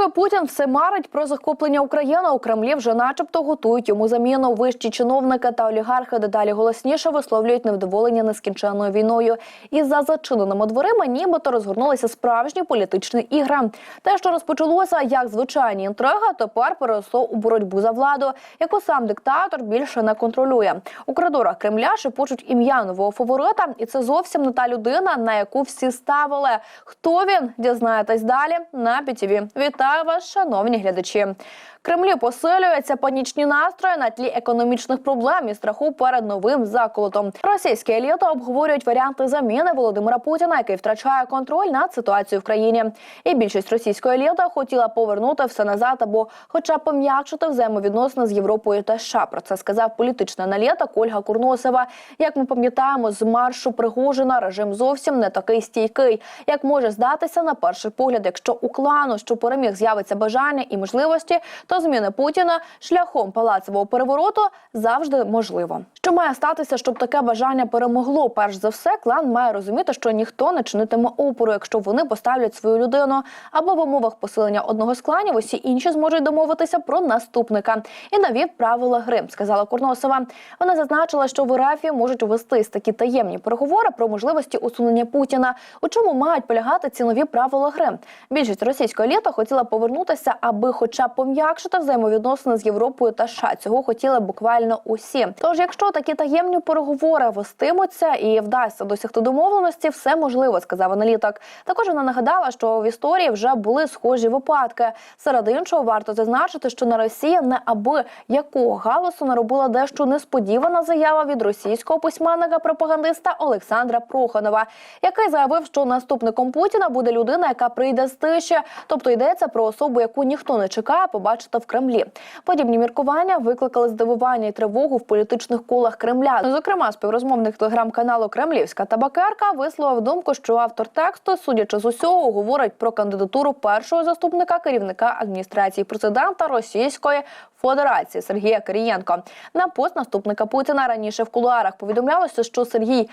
Поки Путін все марить про захоплення України у Кремлі, вже начебто готують йому заміну. Вищі чиновники та олігархи дедалі голосніше висловлюють невдоволення нескінченною війною. І за зачиненими дверима, нібито розгорнулися справжні політичні ігри. Те, що розпочалося як звичайні інтриги, тепер переросло у боротьбу за владу, яку сам диктатор більше не контролює. У коридорах Кремля шепочуть ім'я нового фаворита, і це зовсім не та людина, на яку всі ставили. Хто він дізнаєтесь далі на ПІТІВІ. Вітаю вас, шановні глядачі. Кремлі посилюються панічні настрої на тлі економічних проблем і страху перед новим заколотом. Російські еліти обговорюють варіанти заміни Володимира Путіна, який втрачає контроль над ситуацією в країні. І більшість російської еліти хотіла повернути все назад або, хоча б пом'якшити взаємовідносини з Європою та США. Про це сказав політична аналітик Ольга Курносова. Як ми пам'ятаємо, з маршу Пригожина режим зовсім не такий стійкий, як може здатися на перший погляд, якщо у клану, що переміг, з'явиться бажання і можливості, то зміни Путіна шляхом палацового перевороту завжди можливо. Що має статися, щоб таке бажання перемогло? Перш за все, клан має розуміти, що ніхто не чинитиме опору, якщо вони поставлять свою людину, або в умовах посилення одного з кланів усі інші зможуть домовитися про наступника і навів правила гри, сказала Курносова. Вона зазначила, що в РФ можуть ввестись такі таємні переговори про можливості усунення Путіна. У чому мають полягати ці нові правила гри? Більшість російської еліти хотіла повернутися, аби, хоча пом'якшити взаємовідносини з Європою та США. Цього хотіли буквально усі. Тож, якщо такі таємні переговори вестимуться і вдасться досягти домовленості, все можливо, сказав аналітик. Також вона нагадала, що в історії вже були схожі випадки. Серед іншого варто зазначити, що на Росії не аби якого галасу наробила дещо несподівана заява від російського письменника пропагандиста Олександра Проханова, який заявив, що наступником Путіна буде людина, яка прийде з тиші, тобто йдеться про особу, яку ніхто не чекає побачити в Кремлі. Подібні міркування викликали здивування і тривогу в політичних колах Кремля. Ну, Зокрема, співрозмовник телеграм-каналу Кремлівська табакерка висловив думку, що автор тексту, судячи з усього, говорить про кандидатуру першого заступника керівника адміністрації президента Російської Федерації Сергія Кирієнко. На пост наступника Путіна раніше в кулуарах повідомлялося, що Сергій.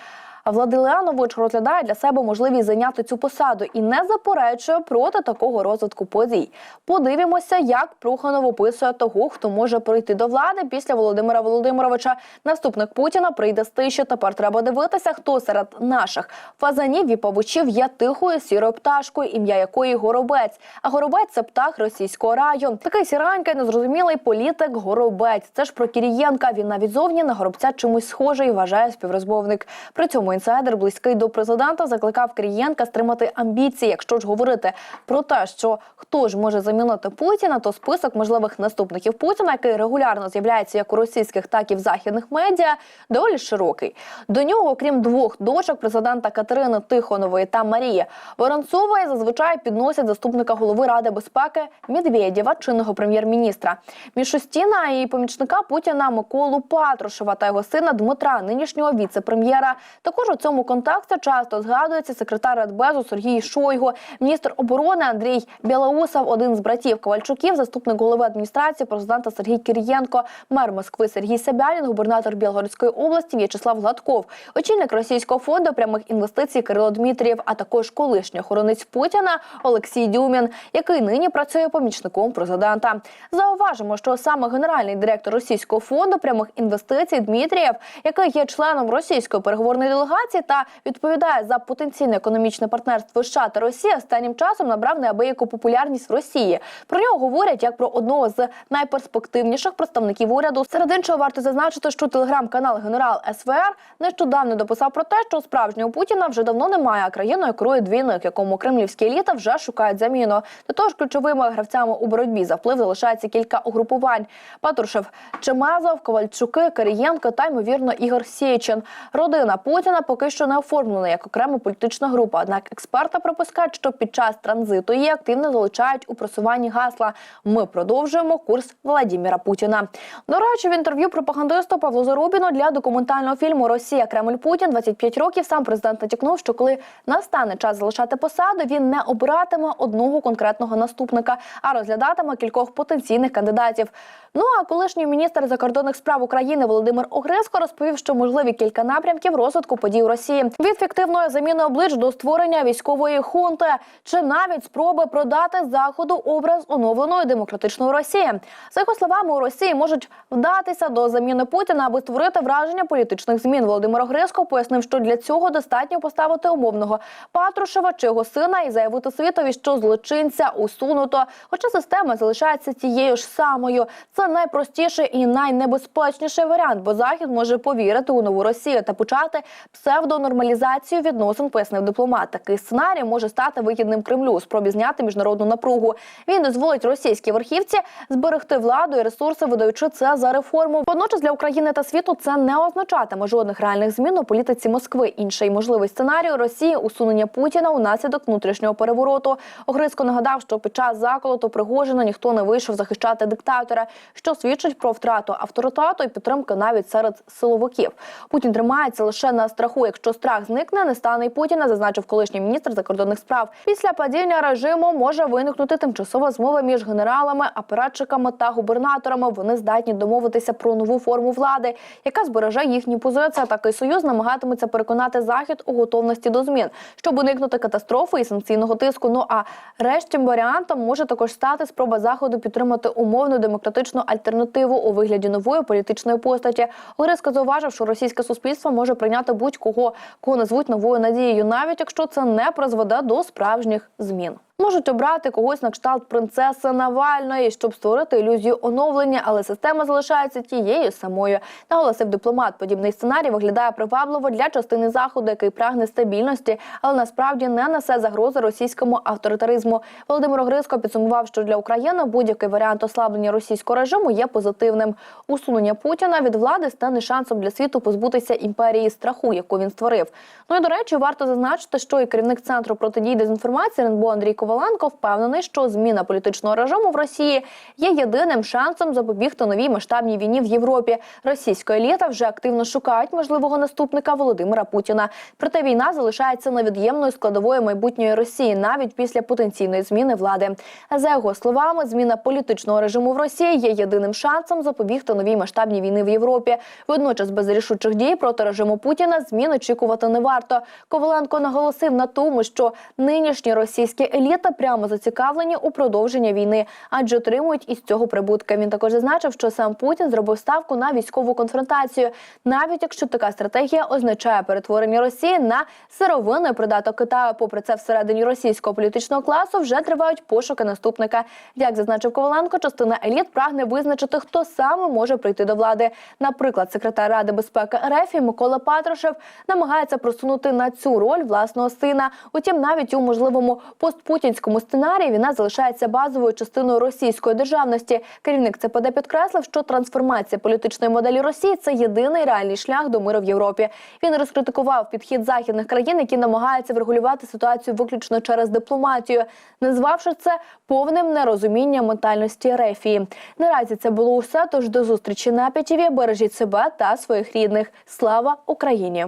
Владилеанович розглядає для себе можливість зайняти цю посаду і не заперечує проти такого розвитку подій. Подивимося, як Проханов описує того, хто може прийти до влади після Володимира Володимировича. Наступник Путіна прийде з тиші. Тепер треба дивитися, хто серед наших фазанів і павучів є тихою сірою пташкою, ім'я якої горобець. А горобець це птах російського раю. Такий сіранький, незрозумілий політик горобець. Це ж про Кірієнка. Він навіть зовні на горобця чимось схожий, вважає співрозмовник. При цьому інсайдер близький до президента закликав Кирієнка стримати амбіції. Якщо ж говорити про те, що хто ж може замінити Путіна, то список можливих наступників Путіна, який регулярно з'являється як у російських, так і в західних медіа, доволі широкий. До нього, окрім двох дочок президента Катерини Тихонової та Марії Воронцової, зазвичай підносять заступника голови Ради безпеки Медведєва, чинного прем'єр-міністра Мішустіна і помічника Путіна Миколу Патрушева та його сина Дмитра, нинішнього віце-прем'єра. Також у цьому контексті часто згадується секретар Радбезу Сергій Шойгу, міністр оборони Андрій Білоусов, один з братів Ковальчуків, заступник голови адміністрації президента Сергій Кирієнко, мер Москви Сергій Собянін, губернатор Білгородської області В'ячеслав Гладков, очільник російського фонду прямих інвестицій Кирило Дмитрієв, а також колишній охоронець Путіна Олексій Дюмін, який нині працює помічником президента. Зауважимо, що саме генеральний директор російського фонду прямих інвестицій Дмитрієв, який є членом російської переговорної делегації та відповідає за потенційне економічне партнерство США та Росії, останнім часом набрав неабияку популярність в Росії. Про нього говорять як про одного з найперспективніших представників уряду. Серед іншого варто зазначити, що телеграм-канал Генерал СВР нещодавно дописав про те, що справжнього Путіна вже давно немає, а країною керує двійник, якому кремлівські еліта вже шукають заміну. До того ж, ключовими гравцями у боротьбі за вплив залишається кілька угрупувань: Патрушев, Чемезов, Ковальчуки, Карієнко та ймовірно Ігор Сєчин. Родина Путіна поки що не оформлена як окрема політична група. Однак експерти припускають, що під час транзиту її активно залучають у просуванні гасла. Ми продовжуємо курс Владіміра Путіна. До речі, в інтерв'ю пропагандисту Павлу Зарубіну для документального фільму Росія Кремль Путін 25 років. Сам президент натякнув, що коли настане час залишати посаду, він не обиратиме одного конкретного наступника, а розглядатиме кількох потенційних кандидатів. Ну а колишній міністр закордонних справ України Володимир Огреско розповів, що можливі кілька напрямків розвитку подій Росії від фіктивної заміни облич до створення військової хунти, чи навіть спроби продати заходу образ оновленої демократичної Росії. За його словами, у Росії можуть вдатися до заміни Путіна, аби створити враження політичних змін. Володимир Гриско пояснив, що для цього достатньо поставити умовного Патрушева чи його сина і заявити світові, що злочинця усунуто. Хоча система залишається тією ж самою. Це найпростіший і найнебезпечніший варіант, бо захід може повірити у нову Росію та почати псевдонормалізацію відносин, пояснив дипломат. Такий сценарій може стати вигідним Кремлю у спробі зняти міжнародну напругу. Він дозволить російській верхівці зберегти владу і ресурси, видаючи це за реформу. Водночас для України та світу це не означатиме жодних реальних змін у політиці Москви. Інший можливий сценарій Росії усунення Путіна унаслідок внутрішнього перевороту. Огризко нагадав, що під час заколоту Пригожина ніхто не вийшов захищати диктатора, що свідчить про втрату авторитету і підтримки навіть серед силовиків. Путін тримається лише на страху. Якщо страх зникне, не стане й Путіна, зазначив колишній міністр закордонних справ. Після падіння режиму може виникнути тимчасова змова між генералами, апаратчиками та губернаторами. Вони здатні домовитися про нову форму влади, яка збереже їхні позиції. Такий союз намагатиметься переконати захід у готовності до змін, щоб уникнути катастрофи і санкційного тиску. Ну а рештім варіантом може також стати спроба заходу підтримати умовну демократичну альтернативу у вигляді нової політичної постаті. Гриска зауважив, що російське суспільство може прийняти будь-кого, кого назвуть новою надією, навіть якщо це не призведе до справжніх змін. Можуть обрати когось на кшталт принцеси Навальної, щоб створити ілюзію оновлення, але система залишається тією самою. Наголосив дипломат. Подібний сценарій виглядає привабливо для частини заходу, який прагне стабільності, але насправді не несе загрози російському авторитаризму. Володимир Грицько підсумував, що для України будь-який варіант ослаблення російського режиму є позитивним. Усунення Путіна від влади стане шансом для світу позбутися імперії страху, яку він створив. Ну і до речі, варто зазначити, що і керівник центру протидії дезінформації РНБО Андрій Коваленко впевнений, що зміна політичного режиму в Росії є єдиним шансом запобігти новій масштабній війні в Європі. Російська еліта вже активно шукають можливого наступника Володимира Путіна. Проте війна залишається невід'ємною складовою майбутньої Росії навіть після потенційної зміни влади. За його словами, зміна політичного режиму в Росії є єдиним шансом запобігти новій масштабній війни в Європі. Водночас без рішучих дій проти режиму Путіна змін очікувати не варто. Коваленко наголосив на тому, що нинішні російські еліти прямо зацікавлені у продовженні війни, адже отримують із цього прибутки. Він також зазначив, що сам Путін зробив ставку на військову конфронтацію, навіть якщо така стратегія означає перетворення Росії на сировинний придаток Китаю. Попри це, всередині російського політичного класу вже тривають пошуки наступника. Як зазначив Коваленко, частина еліт прагне визначити, хто саме може прийти до влади. Наприклад, секретар ради безпеки РФ Микола Патрушев намагається просунути на цю роль власного сина. Утім, навіть у можливому постпутінському сценарії війна залишається базовою частиною російської державності. Керівник ЦПД підкреслив, що трансформація політичної моделі Росії це єдиний реальний шлях до миру в Європі. Він розкритикував підхід західних країн, які намагаються врегулювати ситуацію виключно через дипломатію, назвавши це повним нерозумінням ментальності Рефії. Наразі це було усе. Тож до зустрічі на ПІТІВІ. Бережіть себе та своїх рідних. Слава Україні!